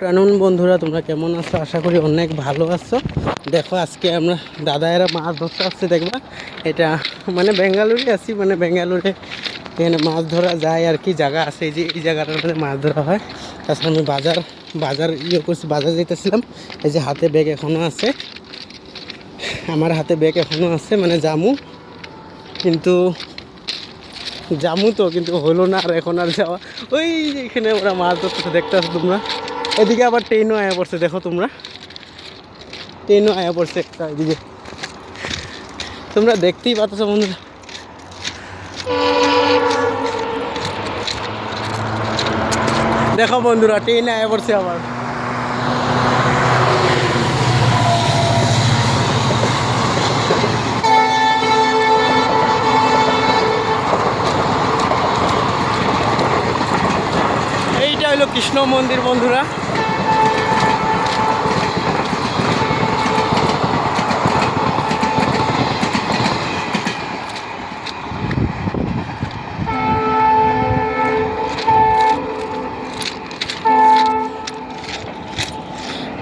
প্রাণন বন্ধুরা, তোমরা কেমন আছো? আশা করি অনেক ভালো আছো। দেখো, আজকে আমরা দাদা দাদায়েরা মাছ ধরতে আসছে, দেখবা? এটা মানে বেঙ্গালুরে আছি মানে বেঙ্গালুরে এখানে মাছ ধরা যায় আর কি জায়গা আছে যে এই জায়গাটার মধ্যে মাছ ধরা হয়। তাছাড়া আমি বাজার বাজার ইয়ে করছি, বাজার যেতেছিলাম। এই যে হাতে ব্যাগ এখনও আছে। আমার হাতে ব্যাগ এখনও আছে মানে জামু। কিন্তু জামু তো, কিন্তু হলো না আর এখন আর যাওয়া। ওই এখানে ওরা মাছ ধরতেছে, দেখতে আসো তোমরা। এদিকে আবার ট্রেনও আয়া পড়ছে, দেখো তোমরা। ট্রেনও আয়া পড়ছে একটা এদিকে। তোমরা দেখতেই পাচ্ছ বন্ধুরা। দেখো বন্ধুরা ট্রেন আয়া পড়ছে আবার। এইটা কৃষ্ণ মন্দির বন্ধুরা।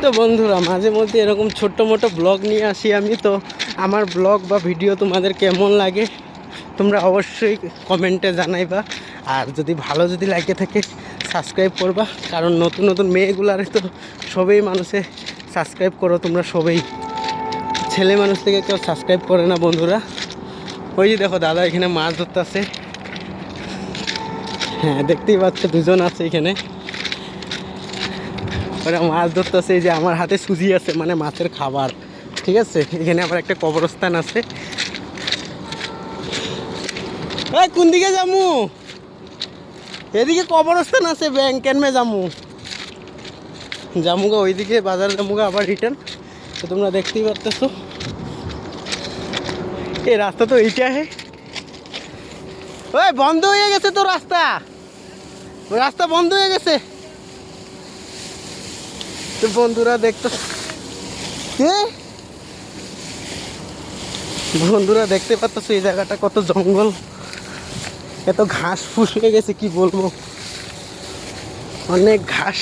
তো বন্ধুরা, মাঝে মধ্যে এরকম ছোট্ট মোটো ব্লগ নিয়ে আসি আমি, তো আমার ব্লগ বা ভিডিও তোমাদের কেমন লাগে, তোমরা অবশ্যই কমেন্টে জানাইবা। আর যদি ভালো যদি লাগে থাকে সাবস্ক্রাইব করবা, কারণ নতুন নতুন মেয়েগুলারে তো সবেই মানুষে সাবস্ক্রাইব করো, তোমরা সবেই। ছেলে মানুষ থেকে কেউ সাবস্ক্রাইব করে না বন্ধুরা। ওই যে দেখো, দাদা এখানে মাছ ধরতেছে। হ্যাঁ দেখতেই পাচ্ছ, দুজন আছে এখানে। ওরা মাছ ধরতেছে যে আমার হাতে সুজি আছে মানে মাছের খাবার। ঠিক আছে? এখানে আবার একটা কবরস্থান আছে। কোন দিকে যামু? এদিকে কবরস্থান আছে ব্যাংক কেনমে যামু। জামুগা ওইদিকে, বাজার জামুগা আবার রিটার্ন তো তোমরা দেখতেই পারতেছো। এই রাস্তা তো এইটা হে। ওই বন্ধ হয়ে গেছে তো রাস্তা। রাস্তা বন্ধ হয়ে গেছে। তো বন্ধুরা দেখতে বন্ধুরা দেখতে পাচ্ছ এই জায়গাটা কত জঙ্গল? এত ঘাস ফুস হয়ে গেছে, কি বলব? অনেক ঘাস।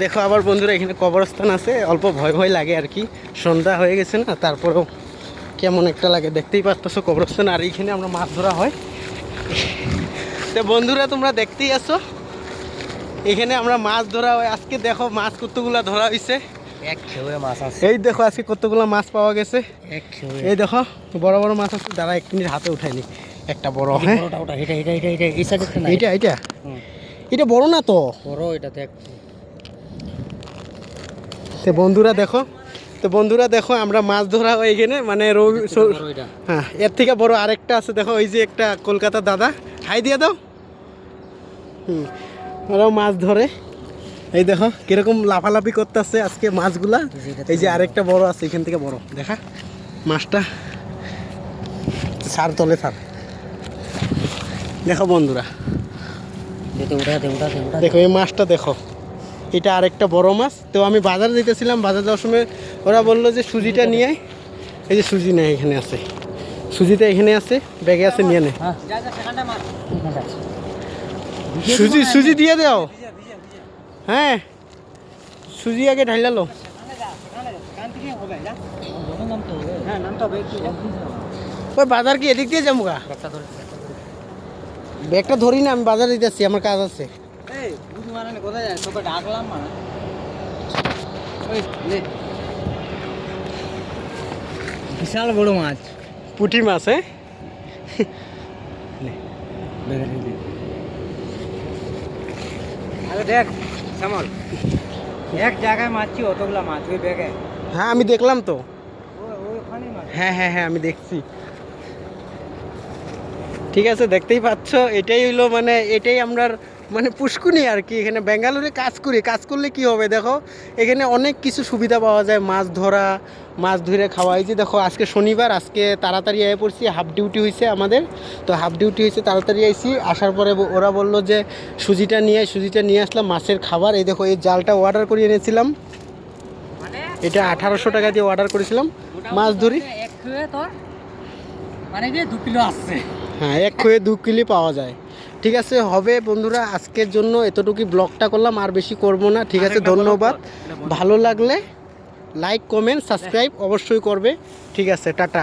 দেখো আবার বন্ধুরা এখানে কবরস্থান আছে, অল্প ভয় ভয় লাগে আর কি। সন্ধ্যা হয়ে গেছে না, তারপরেও কেমন একটা লাগে। দেখতেই পারতেছো কবরস্থান, আর এইখানে আমরা মাছ ধরা হয়। তো বন্ধুরা তোমরা দেখতেই আসো এখানে আমরা মাছ ধরা হয়। আজকে দেখো মাছ কতগুলা ধরা হয়েছে মাছ এই দেখো আজকে কতগুলো মাছ পাওয়া গেছে। এই দেখো বড় বড় মাছ আছে। দাঁড়া এক মিনিট হাতে উঠাইনি একটা বড় হ্যাঁ? এটা এটা এটা বড় না তো? বড় এটা দেখ তো বন্ধুরা দেখো তো বন্ধুরা দেখো আমরা মাছ ধরা হয় এখানে মানে রবি হ্যাঁ এর থেকে বড় আরেকটা আছে। দেখো ওই যে একটা কলকাতার দাদা। হাই দিয়ে দাও। হুম। ওরাও মাছ ধরে। এই দেখো কীরকম লাফালাফি করতেছে আজকে মাছগুলা। এই যে আরেকটা বড় আছে এখান থেকে বড়। দেখা মাছটা সার তলে সার দেখো বন্ধুরা। দেখো এই মাছটা দেখো। এটা আরেকটা বড় মাছ। তো আমি বাজার যেতেছিলাম বাজার যাওয়ার সময় ওরা বলল যে সুজিটা নিয়ে। এই যে সুজি নেই এখানে আছে। সুজিটা এখানে আছে ব্যাগে আছে নিয়ে নে। হ্যাঁ। সুজি সুজি দিয়ে দাও। হ্যাঁ। সুজি আগে নামটা হবে ওই বাজার কি এদিক দিয়ে যাব গা ব্যাগটা ধরি না আমি বাজারে দিতেছি আমার কাজ আছে। মানে। লে বিশাল বড় মাছ। পুঁটি মাছ হ্যাঁ? আরে দেখ শ্যামল এক জায়গায় মারছি অতগুলা মাছ ওই ব্যাগে হ্যাঁ আমি দেখলাম তো ওই ওখানে মাছ হ্যাঁ হ্যাঁ হ্যাঁ আমি দেখছি ঠিক আছে দেখতেই পাচ্ছ এটাই হইল মানে এটাই আমরা মানে পুষ্কুনি আর কি এখানে বেঙ্গালুরে কাজ করি কাজ করলে কি হবে দেখো? এখানে অনেক কিছু সুবিধা পাওয়া যায় মাছ ধরা মাছ ধরে খাওয়া। এই যে দেখো আজকে শনিবার আজকে তাড়াতাড়ি আয় পড়ছি হাফ ডিউটি হয়েছে আমাদের। তো হাফ ডিউটি হয়েছে তাড়াতাড়ি আইছি। আসার পরে ওরা বলল যে সুজিটা নিয়ে সুজিটা নিয়ে আসলাম মাছের খাবার। এই দেখো এই জালটা অর্ডার করে এনেছিলাম। এটা আঠারোশো টাকা দিয়ে অর্ডার করেছিলাম। মাছ ধরি। মানে যে দু কিলো আসছে। হ্যাঁ এক খুঁয়ে দু কিলো পাওয়া যায়। ঠিক আছে হবে বন্ধুরা আজকের জন্য এতটুকুই ব্লগটা করলাম আর বেশি করব না। ঠিক আছে ধন্যবাদ। ভালো লাগলে লাইক কমেন্ট সাবস্ক্রাইব অবশ্যই করবে। ঠিক আছে টাটা।